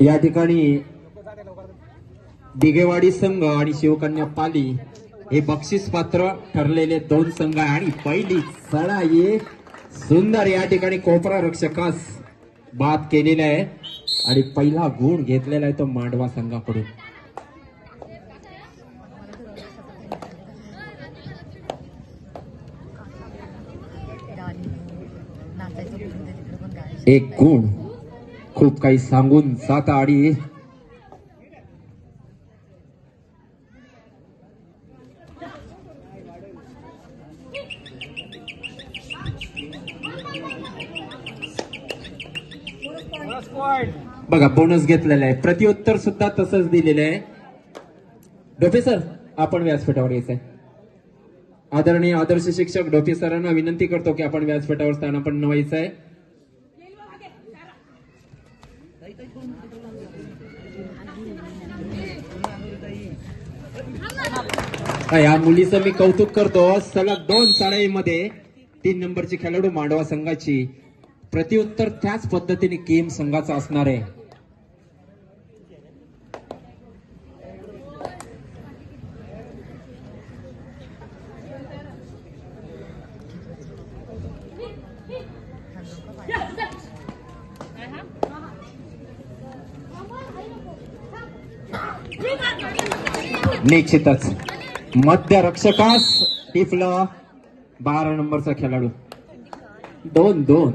या ठिकाणी दिगेवाडी संघ आणि शिवकन्या पाली हे बक्षीस पात्र ठरलेले दोन संघ आहे. आणि पहिली सळाई सुंदर या ठिकाणी कोपरा रक्षकास बाद केलेला आहे. आणि पहिला गुण घेतलेला आहे तो मांडवा संघाकडून. एक गुण. खूप काही सांगून सात आडी. बघा बोनस घेतलेला आहे. प्रत्युत्तर सुद्धा तसंच दिलेलं आहे. डोपे सर आपण व्यासपीठावर यायचंय. आदरणीय आदर्श शिक्षक डोपे सरांना विनंती करतो की आपण व्यासपीठावर स्थान आपण नवायचं आहे या मुलीचं मी कौतुक करतो. सलग दोन साड्यामध्ये तीन नंबरची खेळाडू मांडवा संघाची प्रत्युत्तर त्याच पद्धतीने केम संघाचा असणार आहे. निश्चितच. मध्य रक्षकास टिपला. बारा नंबरचा खेळाडू. दोन दोन.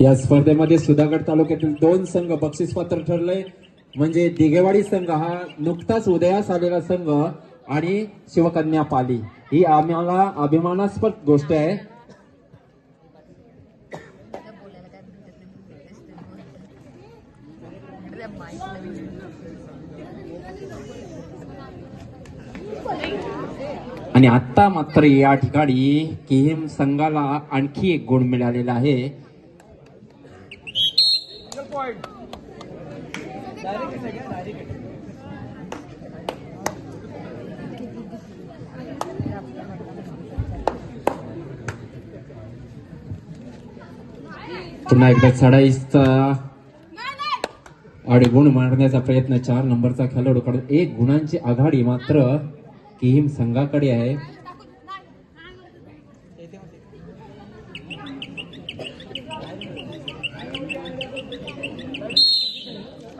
या स्पर्धेमध्ये सुधागड तालुक्यातील दोन संघ बक्षीस पात्र ठरले म्हणजे दिगेवाडी संघ हा नुकताच उदयास आलेला संघ आणि शिवकन्या पाली. ही आम्हाला अभिमानास्पद गोष्ट आहे. आणि आता मात्र या ठिकाणी किहिम संघाला आणखी एक गुण मिळालेला आहे. पुन्हा एकदा चढाईचा आणि गुण मारण्याचा प्रयत्न चार नंबरचा खेळाडूकडे एक गुणांची आघाडी मात्र किम संघाकडे आहे.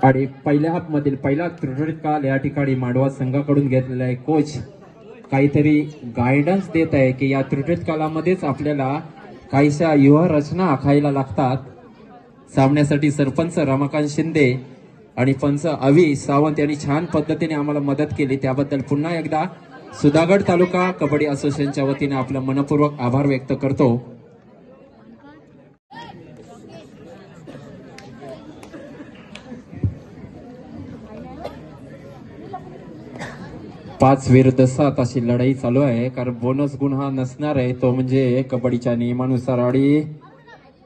आणि पहिल्या हाफ मधील पहिला त्रिटोरित काल या ठिकाणी मांडवा संघाकडून घेतलेला आहे. कोच काहीतरी गायडन्स देत आहे की या त्रिटोरित कालामध्येच आपल्याला काहीशा युवरचना आखायला लागतात. सामन्यासाठी सरपंच रमाकांत शिंदे आणि पंच अवी सावंत यांनी छान पद्धतीने आम्हाला मदत केली. त्याबद्दल पुन्हा एकदा सुधागड तालुका कबड्डी असोसिएशनच्या वतीने आपलं मनपूर्वक आभार व्यक्त करतो. पाच विरुद्ध सात अशी लढाई चालू आहे. कारण बोनस गुण हा नसणार आहे. तो म्हणजे कबड्डीच्या नियमानुसार आणि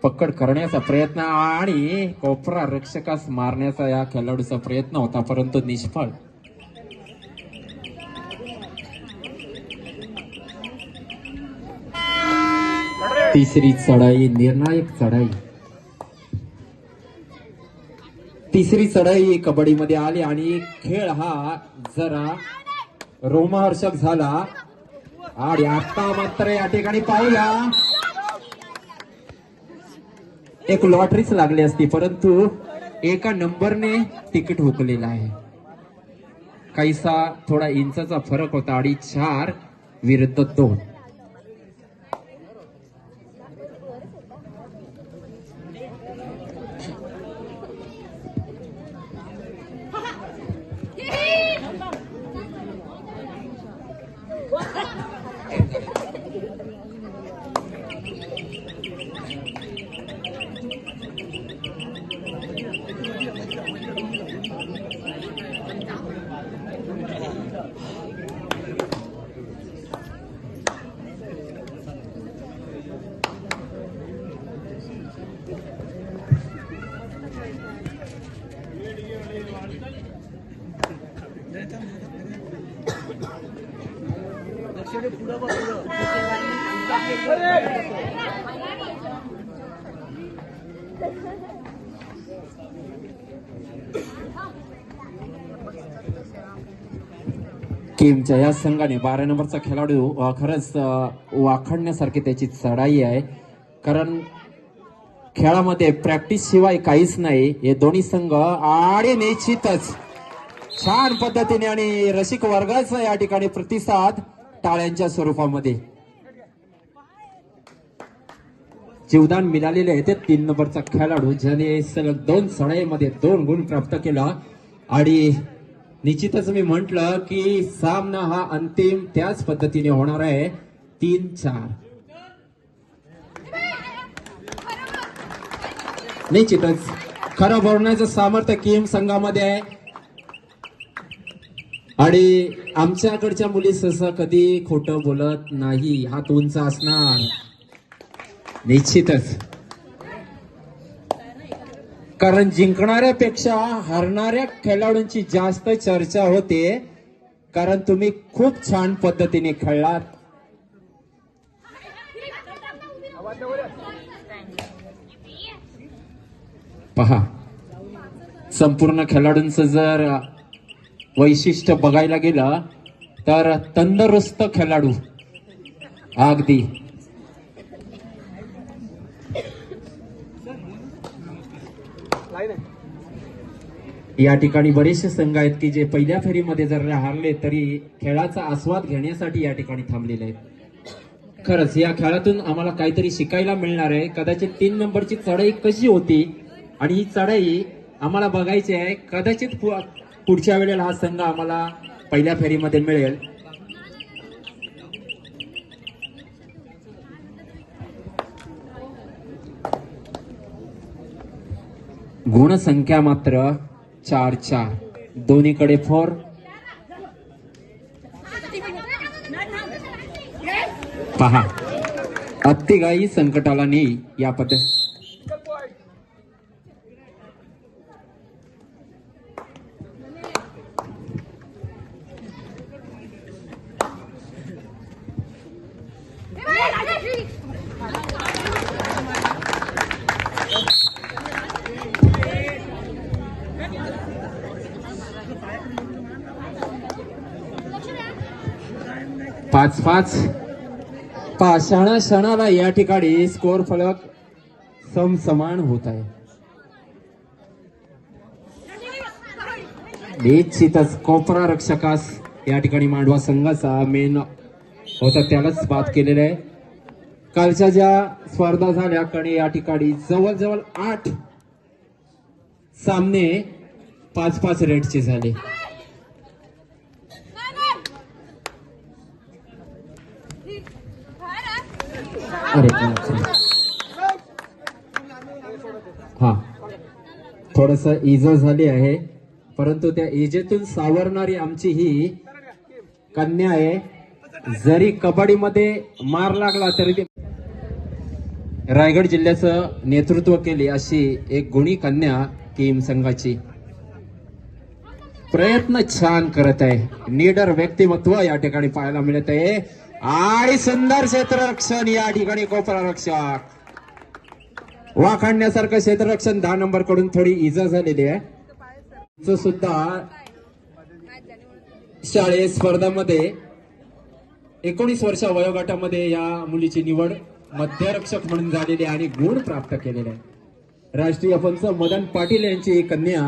पकड करण्याचा प्रयत्न आणि कोपरा रक्षकास मारण्याचा या खेळाडूचा प्रयत्न होता परंतु निष्फळ. तिसरी चढाई निर्णायक चढाई. तिसरी चढाई कबड्डीमध्ये आली आणि खेळ हा जरा रोमहर्षक झाला. आणि आता मात्र या ठिकाणी पाहूया एक लॉटरीच लागली असती परंतु एका नंबरने तिकीट हुकलेलं आहे. काहीसा थोडा इंचाचा फरक होता आणि चार विरुद्ध दोन. टीमच्या या संघाने बारा नंबरचा खेळाडू खरंच वाखडण्यासारखी वाखाणण्यासारखी त्याची चढाई आहे. कारण खेळामध्ये प्रॅक्टिस शिवाय काहीच नाही. हे दोन्ही संघ आणि निश्चितच छान पद्धतीने आणि रसिक वर्गाचा या ठिकाणी प्रतिसाद टाळ्यांच्या स्वरूपामध्ये. जीवदान मिळालेले आहे ते तीन नंबरचा खेळाडू ज्याने सलग दोन सणाईमध्ये दोन गुण प्राप्त केला. आणि निश्चितच मी म्हंटल की सामना हा अंतिम त्याच पद्धतीने होणार आहे. तीन चार. निश्चितच. खरं भरण्याचं सामर्थ्य किम संघामध्ये आहे. आणि आमच्याकडच्या मुली सहसा कधी खोटं बोलत नाही. हा तुमचा असणार. निश्चितच. कारण जिंकणाऱ्यापेक्षा हरणाऱ्या खेळाडूंची जास्त चर्चा होते. कारण तुम्ही खूप छान पद्धतीने खेळलात. पहा संपूर्ण खेळाडूंचं जर वैशिष्ट्य बघायला गेलं तर तंदुरुस्त खेळाडू अगदी या ठिकाणी बरेचसे संघ आहेत की जे पहिल्या फेरीमध्ये जर हारले तरी खेळाचा आस्वाद घेण्यासाठी या ठिकाणी थांबलेले आहेत. खरंच या खेळातून आम्हाला काहीतरी शिकायला मिळणार आहे. कदाचित तीन नंबरची चढाई कशी होती आणि ही चढाई आम्हाला बघायची आहे. कदाचित पुढच्या वेळेला हा संघ आम्हाला पहिल्या फेरीमध्ये मिळेल. गुणसंख्या मात्र चार चार. दोन्हीकडे फोर पहा. अत्तिगाई संकटाला नेई या पद्धती पाच. पाच क्षणा क्षणाला या ठिकाणी स्कोर फलक समसमान होत आहे. निश्चितच कोपरा रक्षकास या ठिकाणी मांडवा संघाचा मेन होता त्यालाच बाद केलेला आहे. कालच्या ज्या स्पर्धा झाल्या कडे या ठिकाणी जवळजवळ आठ सामने पाच पाच रेटचे झाले. अरे हा. थोडस इजा झाली आहे. परंतु त्या इजेतून सावरणारी आमची ही कन्या आहे. जरी कबड्डीमध्ये मार लागला तरी ते रायगड जिल्ह्याचं नेतृत्व केले अशी एक गुणी कन्या किम संघाची. प्रयत्न छान करत आहे. निडर व्यक्तिमत्व या ठिकाणी पाहायला मिळत आहे. आणि सुंदर क्षेत्ररक्षण या ठिकाणी कोपरा रक्षक वाखाणण्यासारखं क्षेत्ररक्षण दहा नंबरकडून थोडी इजा झालेली आहे. सुद्धा शाळेत स्पर्धामध्ये एकोणीस वर्षा वयोगटामध्ये या मुलीची निवड मध्यरक्षक म्हणून झालेली आहे आणि गुण प्राप्त केलेले आहे राष्ट्रीय पंच मदन पाटील यांची कन्या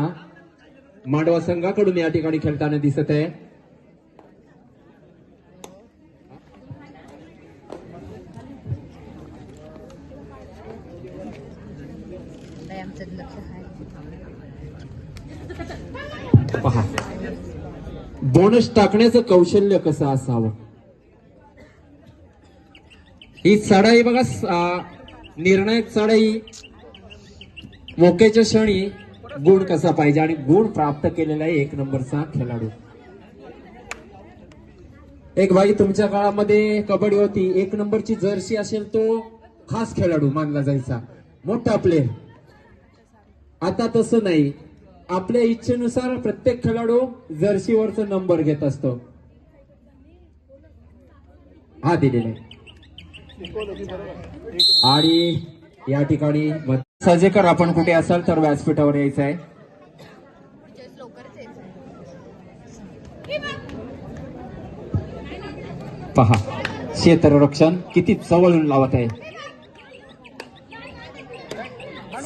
मांडवा संघाकडून या ठिकाणी खेळताना दिसत आहे. आमचं लक्ष आहे. पहा. बोनस टाकण्याचं कौशल्य कसं असावं? ही चढाई बघा निर्णायक चढाई मोक्याच्या क्षणी गुण कसा पाहिजे? आणि गुण प्राप्त केलेला आहे एक नंबरचा खेळाडू. एक बाई तुमच्या काळामध्ये कबड्डी होती. एक नंबरची जर्सी असेल तो खास खेळाडू मानला जायचा. मोठा प्लेअर आता तसं नाही. आपल्या इच्छेनुसार प्रत्येक खेळाडू जर्सीवरचा नंबर घेत असतो. हा दिलेला आणि या ठिकाणी सजेकर आपण कुठे असाल तर व्यासपीठावर यायचं आहे. पहा क्षेत्ररक्षण किती चवळून लावत आहे.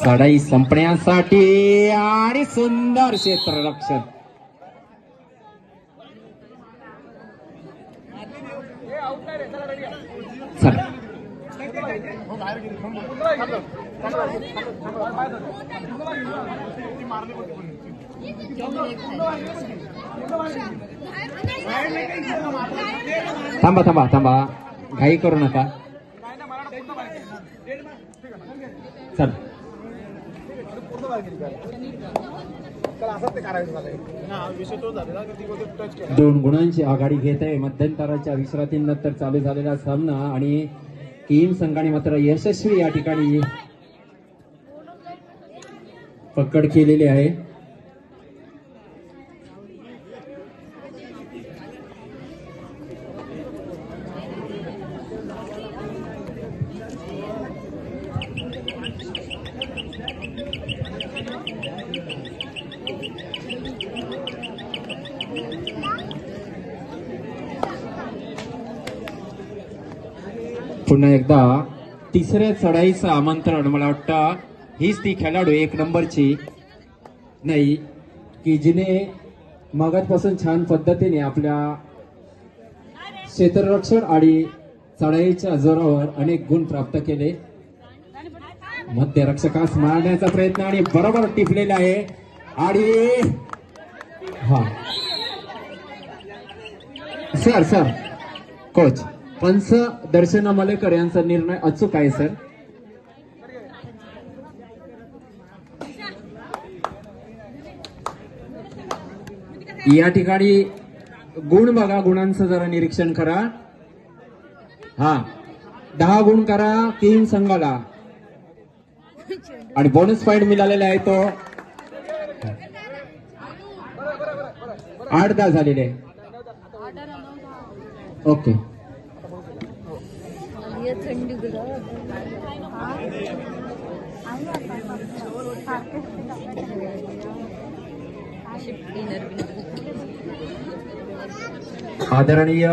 चढाई संपण्यासाठी आणि सुंदर क्षेत्ररक्षण थांबा थांबा थांबा. घाई करू नका. चल. दोन गुणांची आघाडी घेत आहे. मध्यंतराच्या विश्रांतीनंतर चालू झालेला सामना आणि किम संघाने मात्र यशस्वी या ठिकाणी पकड केलेली आहे. पुन्हा एकदा तिसऱ्या चढाईचं आमंत्रण मला वाटतं. हीच ती खेळाडू एक नंबरची. नाही की जिने मगातपासून छान पद्धतीने आपल्या क्षेत्ररक्षण आणि चढाईच्या जोरावर अनेक गुण प्राप्त केले. मध्यरक्षकास मारण्याचा प्रयत्न आणि बरोबर टिपलेला आहे. आणि हा. Sir sir. कोच. पंच दर्शन मलेकर यांचा निर्णय अचूक आहे सर. या ठिकाणी गुण बघा गुणांचं जरा निरीक्षण करा. हा. दहा गुण करा तीन संघाला. आणि बोनस पॉइंट मिळालेला आहे तो. आठ दहा झालेले. ओके. थंडी आदरणीय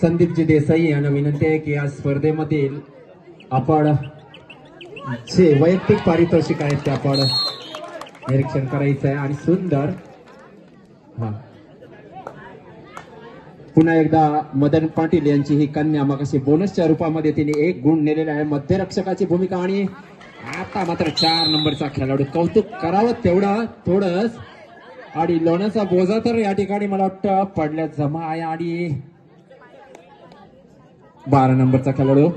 संदीपजी देसाई यांना विनंती आहे की या स्पर्धेमधील आपण जे वैयक्तिक पारितोषिक आहेत ते आपण निरीक्षण करायचं आहे आणि सुंदर हा. पुन्हा एकदा मदन पाटील यांची ही कन्या मगाशी बोनसच्या रूपामध्ये तिने एक गुण नेलेला आहे. मध्यरक्षकाची भूमिका आणि आता मात्र चार नंबरचा खेळाडू कौतुक करावं तेवढा थोडंच. आणि लोण्याचा बोजा तर या ठिकाणी मला वाटतं पडल्या जमा आहे. आणि बारा नंबरचा खेळाडू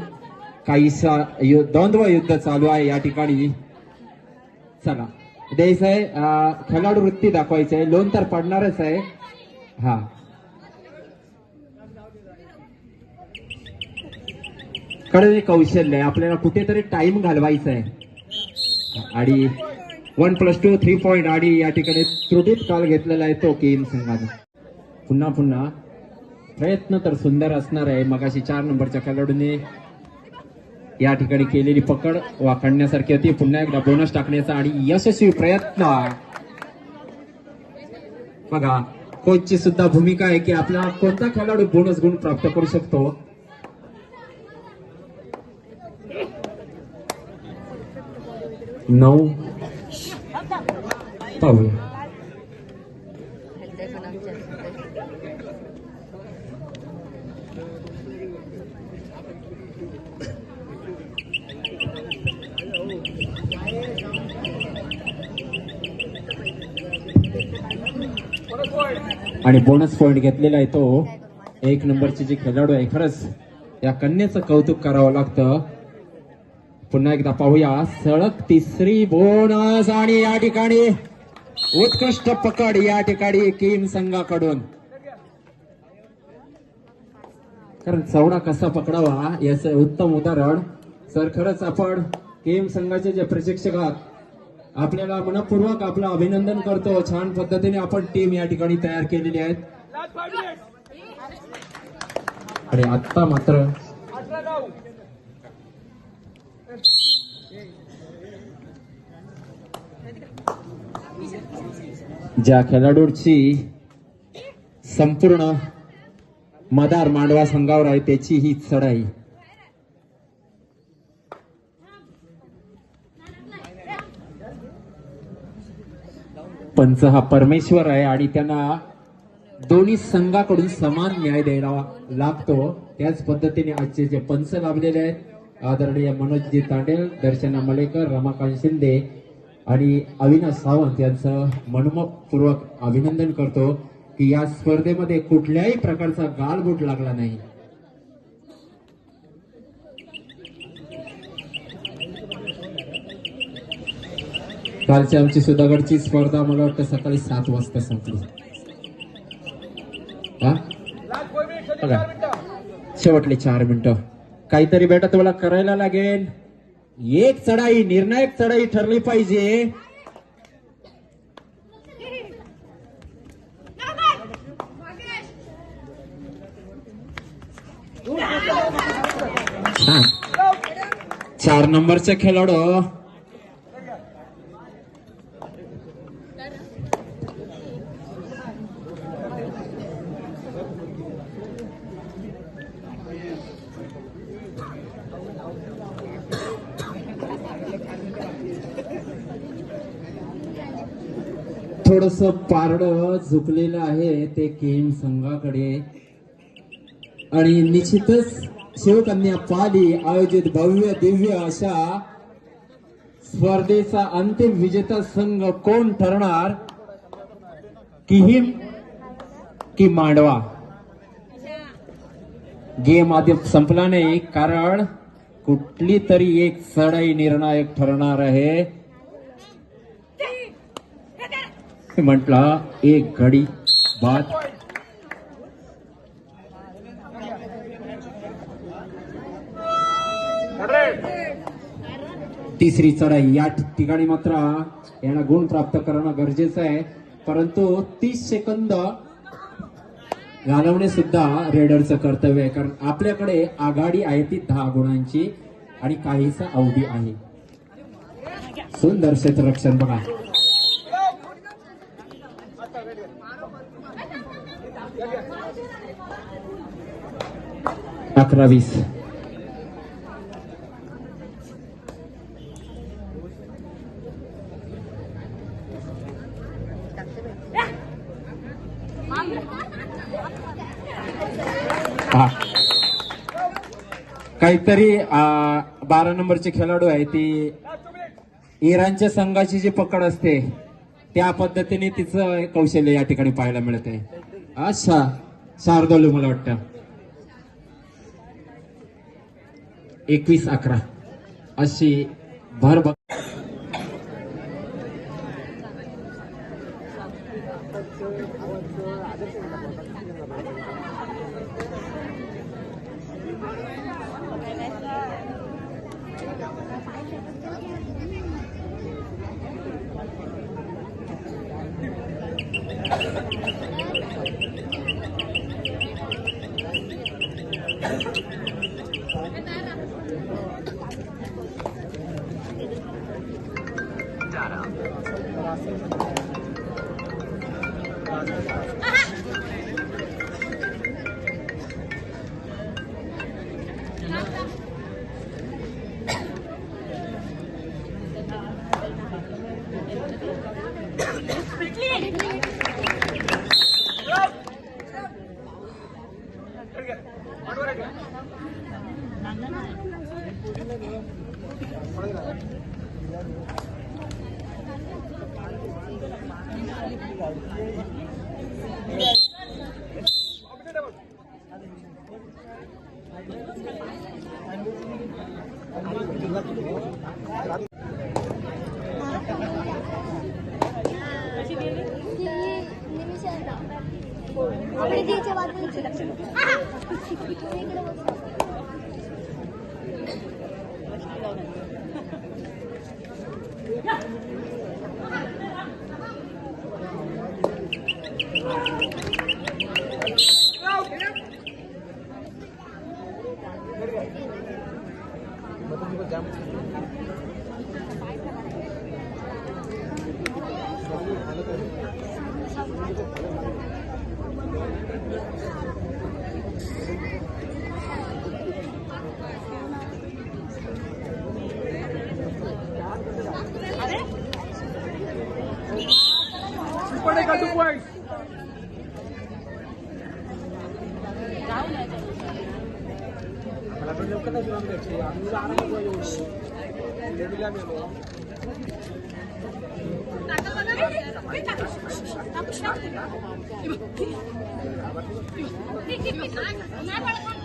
काहीसा यु- द्वंद्व युद्ध चालू आहे या ठिकाणी. चला. द्यायचं आहे खेळाडू वृत्ती दाखवायची आहे लोन तर पडणारच आहे. हा. कडे कौशल्य आहे. आपल्याला कुठेतरी टाइम घालवायचा आहे. आणि one plus two three point आणि या ठिकाणी त्रुटीत काल घेतलेला आहे तो केम संघाने. पुन्हा पुन्हा. प्रयत्न तर सुंदर असणार आहे. मगाशी चार नंबरच्या खेळाडूने या ठिकाणी केलेली पकड वाकडण्यासारखी होती. पुन्हा एकदा बोनस टाकण्याचा आणि यशस्वी प्रयत्न. बघा कोचची सुद्धा भूमिका आहे की आपला कोणता खेळाडू बोनस गुण प्राप्त करू शकतो? नऊ पाहूया आणि बोनस पॉइंट घेतलेला आहे तो. एक नंबरची जी खेळाडू आहे खरंच या कन्याचं कौतुक करावं लागतं. पुन्हा एकदा पाहूया. सळक तिसरी बोनस आणि या ठिकाणी उत्कृष्ट पकड या ठिकाणी किम संघाकडून. कारण चौडा कसा पकडावा याचं उत्तम उदाहरण. सर खरंच आपण किम संघाचे जे प्रशिक्षक आहात आपल्याला मनपूर्वक आपलं अभिनंदन करतो. छान पद्धतीने आपण टीम या ठिकाणी तयार केलेली आहेत. आणि आत्ता मात्र ज्या खेळाडूची संपूर्ण मदार मांडवा संघावर आहे त्याची ही चढाई पंच हा परमेश्वर आहे आणि त्यांना दोन्ही संघाकडून समान न्याय द्यायला लागतो. त्याच पद्धतीने आजचे जे पंच लाभलेले आहेत आदरणीय मनोजजी तांडेल दर्शना मलेकर रमाकांत शिंदे आणि अविनाश सावंत यांचं मनमपूर्वक अभिनंदन करतो की या स्पर्धेमध्ये कुठल्याही प्रकारचा गालबोट लागला नाही. कालची आमची सुधागडची स्पर्धा मला वाटतं सकाळी सात वाजता संपली. हा? शेवटले चार मिनिटं. काहीतरी बेटा तुम्हाला करायला लागेल. एक चढाई निर्णायक चढाई ठरली पाहिजे. चार नंबरचे खेळाडू थोडस पारड झुकलेलं आहे ते केम संघाकडे. आणि निश्चितच शिवकन्या पाली आयोजित भव्य दिव्य अशा स्पर्धेचा अंतिम विजेता संघ कोण ठरणार? किहिम की मांडवा. गेम आधी संपला नाही कारण कुठली तरी एक चढाई निर्णायक ठरणार आहे. म्हटला एक घडी बाद. तिसरी चढाई या ठिकाणी मात्र यांना गुण प्राप्त करणं गरजेचं आहे. परंतु तीस सेकंद घालवणे सुद्धा रेडरचं कर्तव्य आहे. कारण आपल्याकडे आघाडी आहे ती दहा गुणांची आणि काहीसा अवधी आहे. सुंदर क्षेत्ररक्षण बघा. अकरा वीस हा. काहीतरी बारा नंबरचे खेळाडू आहे ती. इराणच्या संघाची जी पकड असते त्या पद्धतीने तिचं कौशल्य या ठिकाणी पाहायला मिळत आहे अच्छा शारदोलू मला वाटतं. एकवीस अकरा. अशी भर Thank you. आपली तिच्या बाजूची लक्ष şey ya. Nuri araba. Ne bilemiyorum ya. Onlar bana